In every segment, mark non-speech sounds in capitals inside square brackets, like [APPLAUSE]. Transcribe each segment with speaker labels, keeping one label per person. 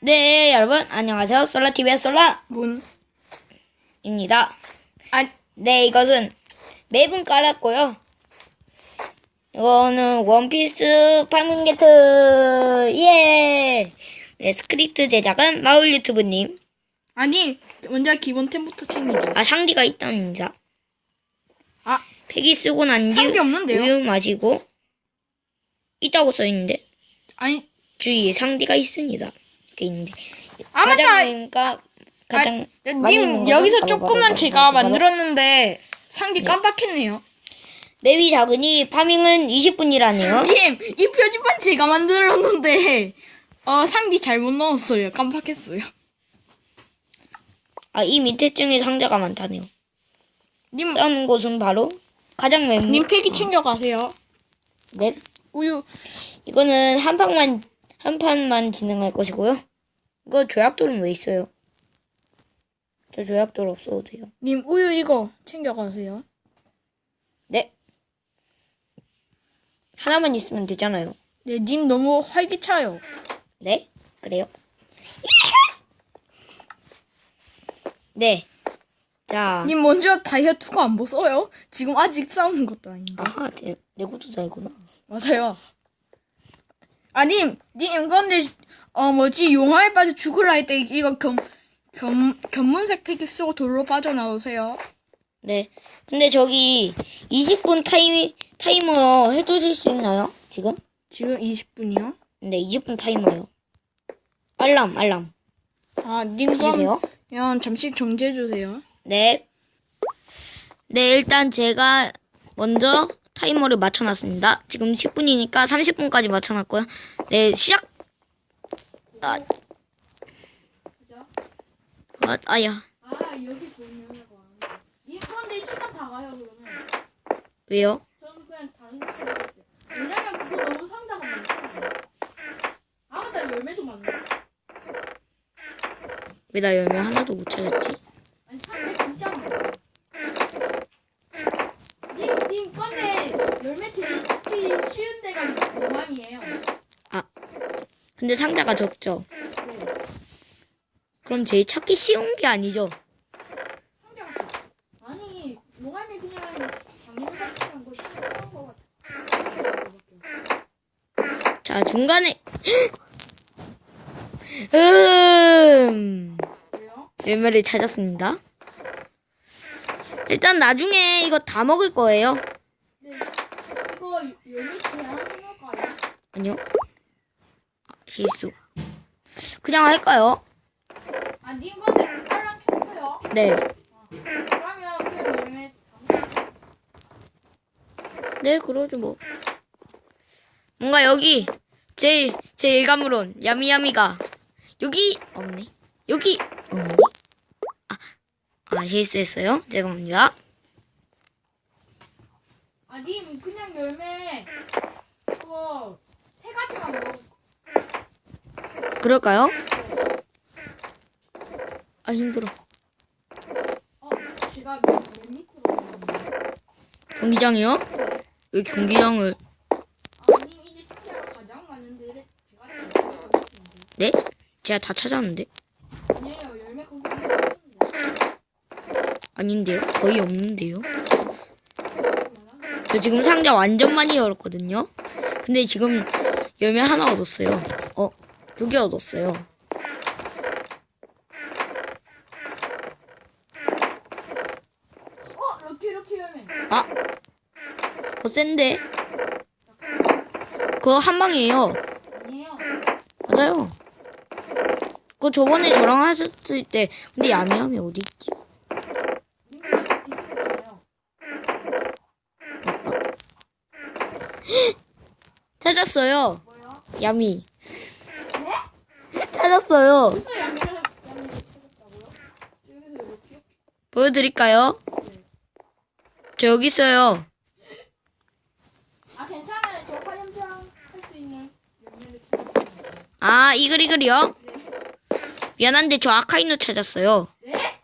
Speaker 1: 네, 여러분, 안녕하세요. 솔라TV의
Speaker 2: 문.
Speaker 1: 솔라입니다.
Speaker 2: 아,
Speaker 1: 네, 이것은 맵은 깔았고요. 이거는 원피스 파밍게트, 예! 네, 스크립트 제작은 마을 유튜브님.
Speaker 2: 아니, 먼저 기본템부터 챙기죠.
Speaker 1: 아, 상디가 있답니다.
Speaker 2: 아,
Speaker 1: 폐기 쓰고 난 뒤
Speaker 2: 상디 없는데요?
Speaker 1: 우유 마시고 있다고 써있는데
Speaker 2: 아니,
Speaker 1: 주위에 상디가 있습니다. 돼 있는데
Speaker 2: 아, 맞다.
Speaker 1: 가장 가장
Speaker 2: 아,
Speaker 1: 많이 있는
Speaker 2: 님,
Speaker 1: 거는
Speaker 2: 여기서
Speaker 1: 바로,
Speaker 2: 조금만
Speaker 1: 바로,
Speaker 2: 제가
Speaker 1: 바로, 바로.
Speaker 2: 만들었는데, 상디 깜빡했네요.
Speaker 1: 맵이 작으니 파밍은 20분이라네요. [LAUGHS]
Speaker 2: 님, 이 표지판 제가 만들었는데, 어, 상디 잘못 넣었어요. 깜빡했어요.
Speaker 1: 아, 이 밑에 층에 상자가 많다네요.
Speaker 2: 님,
Speaker 1: 써는 곳은 바로 가장
Speaker 2: 맨님 폐기 챙겨가세요.
Speaker 1: 네.
Speaker 2: 우유.
Speaker 1: 이거는 한 판만 한 판만 진행할 것이고요. 이거 조약돌은 왜 있어요? 저 조약돌 없어도 돼요.
Speaker 2: 님, 우유 이거 챙겨가세요.
Speaker 1: 네. 하나만 있으면 되잖아요.
Speaker 2: 네, 님 너무 활기차요.
Speaker 1: 네? 그래요? 네. 자.
Speaker 2: 님 먼저 다이어트가 안 벗어요? 지금 아직 싸우는 것도 아닌데.
Speaker 1: 아하, 내, 내 것도 다이구나.
Speaker 2: 맞아요. 아, 님, 님, 근데, 어, 뭐지, 용화에 빠져 죽으라 할 때, 이거 겸, 겸, 견문색 팩을 쓰고 돌로 빠져나오세요.
Speaker 1: 네. 근데 저기 20분 타임 타이머 해주실 수 있나요? 지금?
Speaker 2: 지금 20분이요?
Speaker 1: 네, 20분 타이머요. 알람, 알람.
Speaker 2: 아, 님,
Speaker 1: 해주세요.
Speaker 2: 그러면 잠시 정지해주세요.
Speaker 1: 네. 네, 일단 제가 먼저 타이머를 맞춰놨습니다. 지금 10분이니까 30분까지 맞춰놨고요. 네, 시작. 아, 아, 아야.
Speaker 2: 아, 여기 보면 님, 근데 시간 다 가요, 그러면.
Speaker 1: 왜요?
Speaker 2: 저는 그냥 다른 거 생각할게요. 왜냐면 그거 너무 상당한 거예요. 아, 맞다, 열매도 많네.
Speaker 1: 왜 나 열매 하나도 못 찾았지?
Speaker 2: 아니 사실 진짜 많아. 님, 님 건데 열매 제일 찾기 쉬운 데가 용암이에요.
Speaker 1: 아, 근데 상자가 적죠.
Speaker 2: 네.
Speaker 1: 그럼 제일 찾기 쉬운 게 아니죠?
Speaker 2: 상장. 아니 용암이 그냥 작년 같은 거 쉬운 거 같아.
Speaker 1: 자, 중간에. [GASPS] 음.
Speaker 2: 왜요?
Speaker 1: 열매를 찾았습니다. 일단 나중에 이거 다 먹을 거예요.
Speaker 2: 네. 이거 열매 제한할까요?
Speaker 1: 아니요. 아, 실수. 그냥 할까요?
Speaker 2: 아, 님 건데 빨랑 켰어요.
Speaker 1: 네.
Speaker 2: 그러면 그 열매 다
Speaker 1: 네, 그러죠 뭐. 뭔가 여기 제, 제 일감으론 야미야미가 여기 없네. 여기 없네. 아, 아 실수했어요. 죄송합니다.
Speaker 2: 아, 님 그냥 열매 그거 세 가지만 먹어.
Speaker 1: 그럴까요? 아 힘들어. 경기장이요? 왜 경기장을? 네? 제가 다 찾았는데. 아닌데요? 거의 없는데요? 저 지금 상자 완전 많이 열었거든요? 근데 지금 열매 하나 얻었어요. 어, 두개 얻었어요.
Speaker 2: 어, 럭키 럭키 열매.
Speaker 1: 아! 더 센데? 그거 한 방이에요.
Speaker 2: 아니에요.
Speaker 1: 맞아요. 그거 저번에 저랑 하셨을 때, 근데 야미야미 어디 있지? [GASPS] 찾았어요.
Speaker 2: 뭐요?
Speaker 1: 야미.
Speaker 2: 네?
Speaker 1: 찾았어요. 보여드릴까요? 저 여기 있어요.
Speaker 2: 아, 괜찮아요. 저 화염장 할수 있는 찾았어요.
Speaker 1: 아, 이글 이글이요? 미안한데 저 아카이노 찾았어요.
Speaker 2: 네?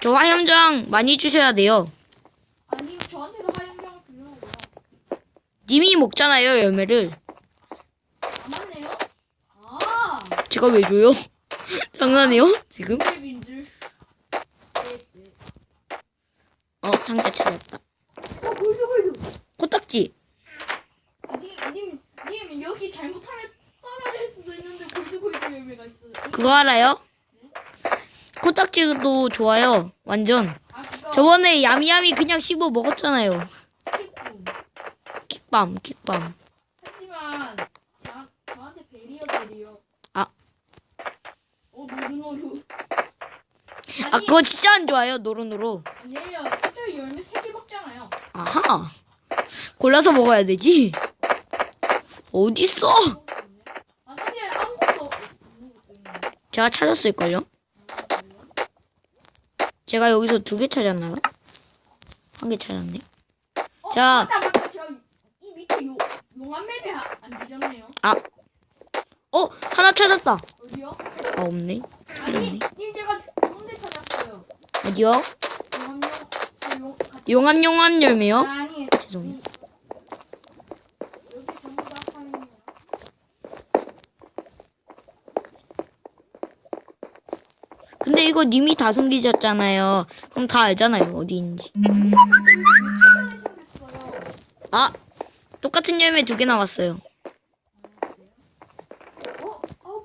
Speaker 1: 저 화염장 많이 주셔야 돼요.
Speaker 2: 아니, 저한테도 화염장을 주려고
Speaker 1: 님이 먹잖아요, 열매를.
Speaker 2: 아, 맞네요? 아,
Speaker 1: 제가 왜 줘요? [LAUGHS] 장난해요? 지금? 어 상자 찾았다. 코딱지.
Speaker 2: 님, 님, 님 여기.
Speaker 1: 그거 알아요? 코딱지도 좋아요. 완전. 저번에 야미야미 그냥 씹어 먹었잖아요.
Speaker 2: 킥붐.
Speaker 1: 킥밤, 킥밤.
Speaker 2: 하지만 저, 저한테 베리어 베리어.
Speaker 1: 아.
Speaker 2: 어 노루노루.
Speaker 1: 아 그거 진짜 안 좋아요. 노루노루.
Speaker 2: 아니에요. 어차피 열매 세 개 먹잖아요.
Speaker 1: 아하. 골라서 먹어야 되지. 어딨어?
Speaker 2: 아 사실 아무것도.
Speaker 1: 제가 찾았을걸요? 제가 여기서 두 개 찾았나요? 한 개 찾았네.
Speaker 2: 어,
Speaker 1: 자.
Speaker 2: 맞다 맞다. 저 이 밑에 요 용암 아- 안 뒤졌네요.
Speaker 1: 아. 어, 하나 찾았다.
Speaker 2: 어디요?
Speaker 1: 아, 없네.
Speaker 2: 아니, 찾았
Speaker 1: 어디요?
Speaker 2: 용암 용.
Speaker 1: 용암 열매요?
Speaker 2: 아니,
Speaker 1: 죄송해요. 근데 이거 님이 다 숨기셨잖아요. 그럼 다 알잖아요. 어디 있는지.
Speaker 2: 시간이 생겼어요.
Speaker 1: 아, 똑같은 열매 두 개 나왔어요.
Speaker 2: 어?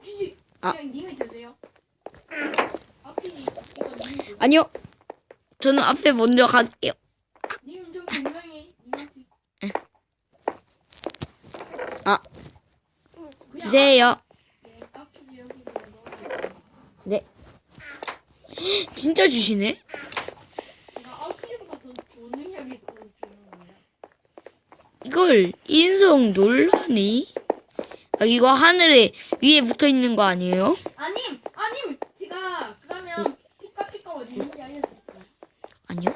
Speaker 2: 드세요. 아 키지. 이거 님이 드세요.
Speaker 1: 아니요. 저는 앞에 먼저 갈게요. 아, 주세요.
Speaker 2: 아, 네.
Speaker 1: 진짜 주시네? 이걸 인성 논란이? 아, 이거 하늘에 위에 붙어 있는 거 아니에요?
Speaker 2: 아님, 아님, 제가 그러면 피카피카 어디 있는지 알려드릴게요.
Speaker 1: 아니요.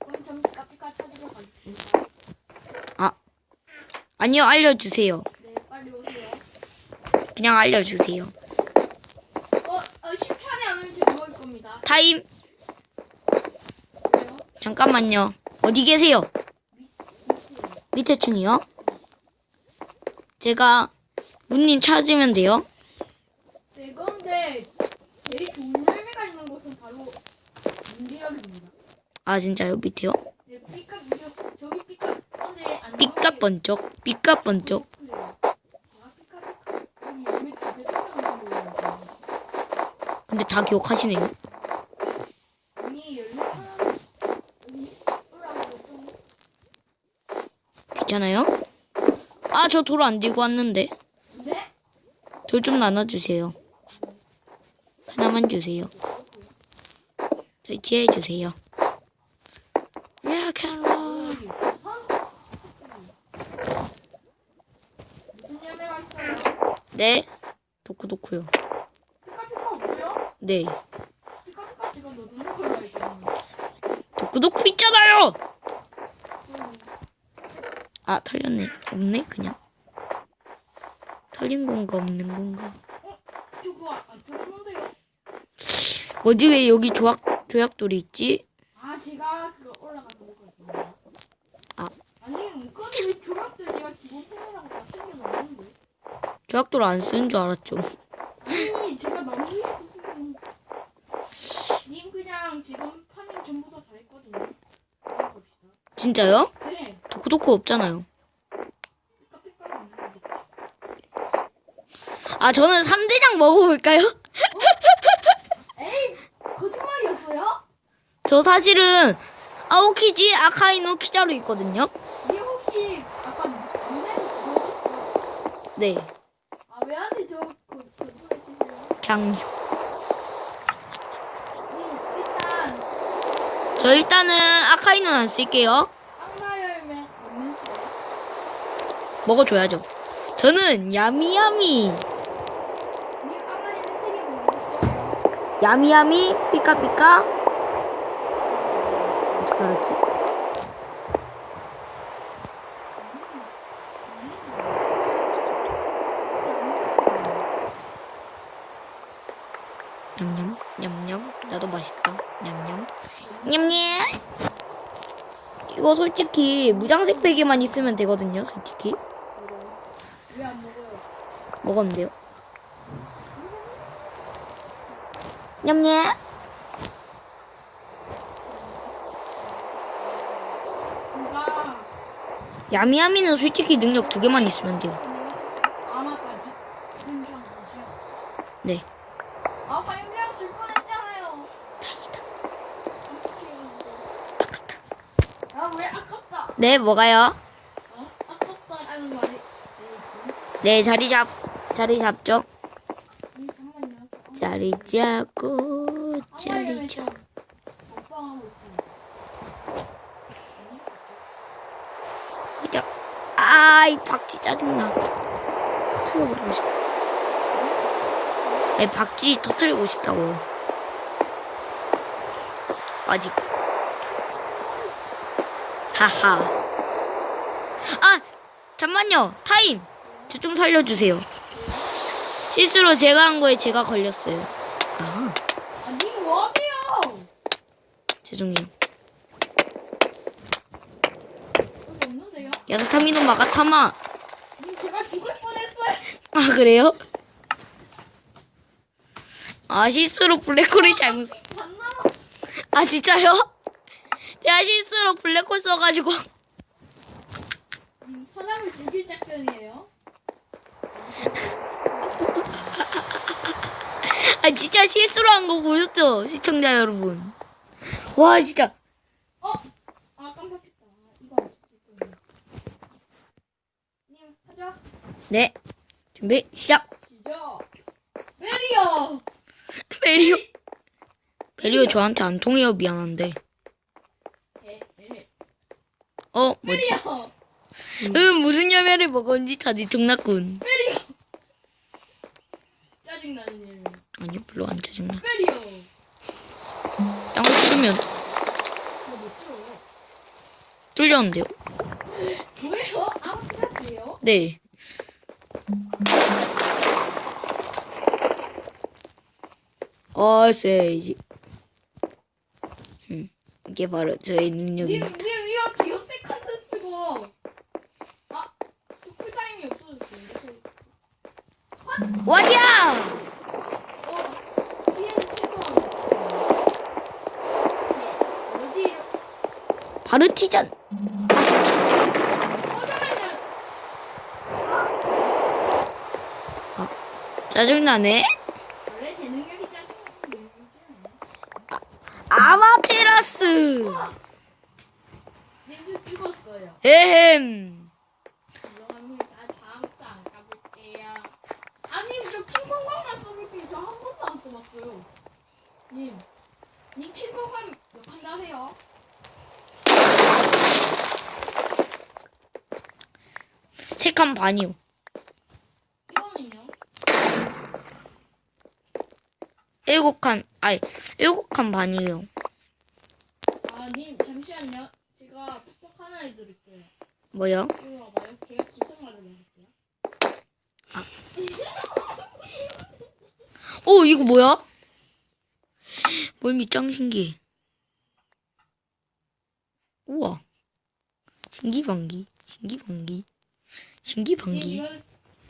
Speaker 2: 그럼 전 피카피카 찾으러 가겠습니다.
Speaker 1: 아, 아니요. 알려주세요.
Speaker 2: 네, 빨리 오세요.
Speaker 1: 그냥 알려주세요.
Speaker 2: 어, 어 10초 안에 안 오면 제가 먹을 겁니다.
Speaker 1: 타임.
Speaker 2: 왜요?
Speaker 1: 잠깐만요. 어디 계세요?
Speaker 2: 밑에
Speaker 1: 층이요? 제가 문님 찾으면 돼요.
Speaker 2: 네, 그런데 제일 좋은 열매가 있는 곳은 바로 문제역입니다.
Speaker 1: 아 진짜요? 밑에요?
Speaker 2: 네, 피카 무려 저기 피카.
Speaker 1: 삐까번쩍 삐까번쩍. 근데 다 기억하시네요. 괜찮아요? 아 저 돌 안 들고 왔는데
Speaker 2: 네?
Speaker 1: 돌좀 나눠주세요. 하나만 주세요. 설치해 주세요. 락앤롤
Speaker 2: 여기 선? 무슨 열매가 있어요?
Speaker 1: 네 도쿠도쿠요.
Speaker 2: 피카피카 없어요?
Speaker 1: 네
Speaker 2: 있는데
Speaker 1: 도쿠도쿠 있잖아요.
Speaker 2: 음,
Speaker 1: 아 털렸네. 없네 그냥. 털린 건가 없는 건가.
Speaker 2: 어?
Speaker 1: 뭐지 왜 여기 조약 조약돌이 있지?
Speaker 2: 아 제가 그거 거거든요
Speaker 1: 아
Speaker 2: 아니 근데 왜 조각들 제가 기본 펜이라고 다 챙겨 놨는데
Speaker 1: 조약돌 안 쓰는 줄 알았죠.
Speaker 2: 아니 제가 너무 위에 쓰는 님 그냥 지금 파밍 전부 다 잘했거든요 봅시다
Speaker 1: 진짜요?
Speaker 2: 네
Speaker 1: 도쿠도쿠 없잖아요. 아 저는 3대장 먹어볼까요?
Speaker 2: 에이 거짓말이었어요?
Speaker 1: 저 사실은 아오키지 아카이노 키자루 있거든요.
Speaker 2: 님 혹시 아까 눈에?
Speaker 1: 네.
Speaker 2: 아 왜한테 저 거- 거짓말 치세요?
Speaker 1: 그냥
Speaker 2: 님 일단
Speaker 1: 저 일단은 아카이노는 안 쓸게요. 먹어줘야죠. 저는 야미야미 야미야미 피카피카 어떻게 알았지? 냠냠 냠냠 나도 맛있다 냠냠 냠냠 이거 솔직히 무장색 베개만 있으면 되거든요 솔직히? 먹었는데요 냠냠. 야미야미는 솔직히 능력 두 개만 있으면 돼요. 네.
Speaker 2: 아, 발명 줄 뻔했잖아요. 다행이다. 아, 왜 아깝다.
Speaker 1: 네, 뭐가요? 네, 자리 잡, 자리 잡죠. 자리 잡고, 자리 잡. 아, 이 박쥐 짜증나. 터트려버리고. 네, 박쥐 터트리고 싶다고요. 아직. 하하. 아, 잠만요. 타임. 저 좀 살려주세요. 실수로 제가 한 거에 제가 걸렸어요. 아,
Speaker 2: 아, 님 뭐하세요?
Speaker 1: 죄송해요. 야스타미노 마가타마.
Speaker 2: 님 제가 죽을 뻔했어요.
Speaker 1: 아, 그래요? 아, 실수로 블랙홀을 잘못. 아 진짜요? 내가 실수로 블랙홀 써가지고
Speaker 2: 님 사람을 죽일 작전이에요.
Speaker 1: 아 진짜 실수로 한 거 보셨죠 시청자 여러분 와 진짜
Speaker 2: 어? 아 깜빡했다. 이거 안 찍을 거예요. 님 하자.
Speaker 1: 네 준비 시작. 베리오 베리오 저한테 안 통해요 미안한데. 어 뭐지
Speaker 2: 메리어.
Speaker 1: 음 무슨 열매를 먹었는지 다 들통났군
Speaker 2: 메리어. 짜증나는 일.
Speaker 1: 아니요 별로 안 짜증나
Speaker 2: 메리어.
Speaker 1: 땅을 뚫으면
Speaker 2: 저못 들어요.
Speaker 1: 뚫렸는데요
Speaker 2: 뭐예요? 아무 생각이에요?
Speaker 1: 네 어세이지 음, 이게 바로 저의
Speaker 2: 님,
Speaker 1: 능력입니다
Speaker 2: 님 이거 기어세 컨텐 쓰고. 아, 저 쿨타임이 없어졌어요.
Speaker 1: 와디야
Speaker 2: 어, 피해를 최소한. 뭐지?
Speaker 1: 바르티잔 짜증나네
Speaker 2: 능력이 짜증나는 능력이지 않아요?
Speaker 1: 아마테라스
Speaker 2: 님도 죽었어요.
Speaker 1: 에헴
Speaker 2: 죄송합니다. 다음부터 안 가볼게요. 아니, 저 킹콩광만 써볼게요. 저 한 번도 안 써봤어요. 님, 님 킹콩광 몇판 나세요?
Speaker 1: 세칸 반이요
Speaker 2: 이거는요?
Speaker 1: 일곱 칸 아니 일곱 칸 반이에요
Speaker 2: 아, 님, 잠시만요. 제가 톡톡 하나 해드릴게요.
Speaker 1: 뭐요?
Speaker 2: 이리 와봐요. 제가 기성 말을 해줄게요.
Speaker 1: 오 이거 뭐야? 멀미 짱 신기해 우와 신기방기 신기방기
Speaker 2: 님,
Speaker 1: 신기방기.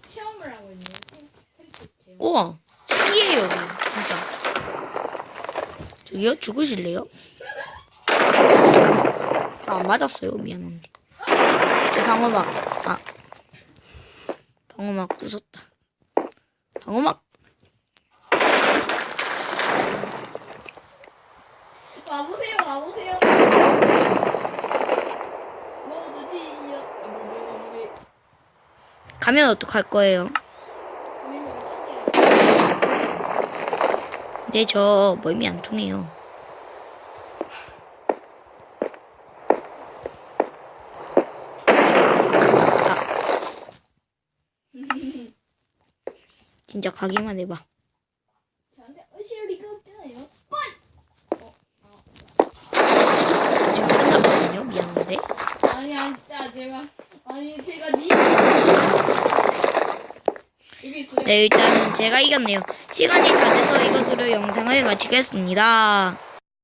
Speaker 2: 체험을 하고 체험.
Speaker 1: 우와 신기해요 진짜. 저기요? 죽으실래요? 아, 안 맞았어요 미안한데. 제 방어막 아. 방어막 부쉈다. 방어막
Speaker 2: 와보세요, 와보세요. 먹어주지, 이요. 아, 뭐, 뭐, 뭐, 뭐.
Speaker 1: 가면 어떡할 거예요? 근데 저 멀미 안 통해요 아. 진짜 가기만 해봐
Speaker 2: 저한테 의실 리가 없잖아요.
Speaker 1: 지금 끝났거든요 미안한데
Speaker 2: 아니, 아니, 진짜 제가 아니 제가 니 여기 있어요.
Speaker 1: 네 일단은 제가 이겼네요. 시간이 다 돼서 이것으로 영상을 마치겠습니다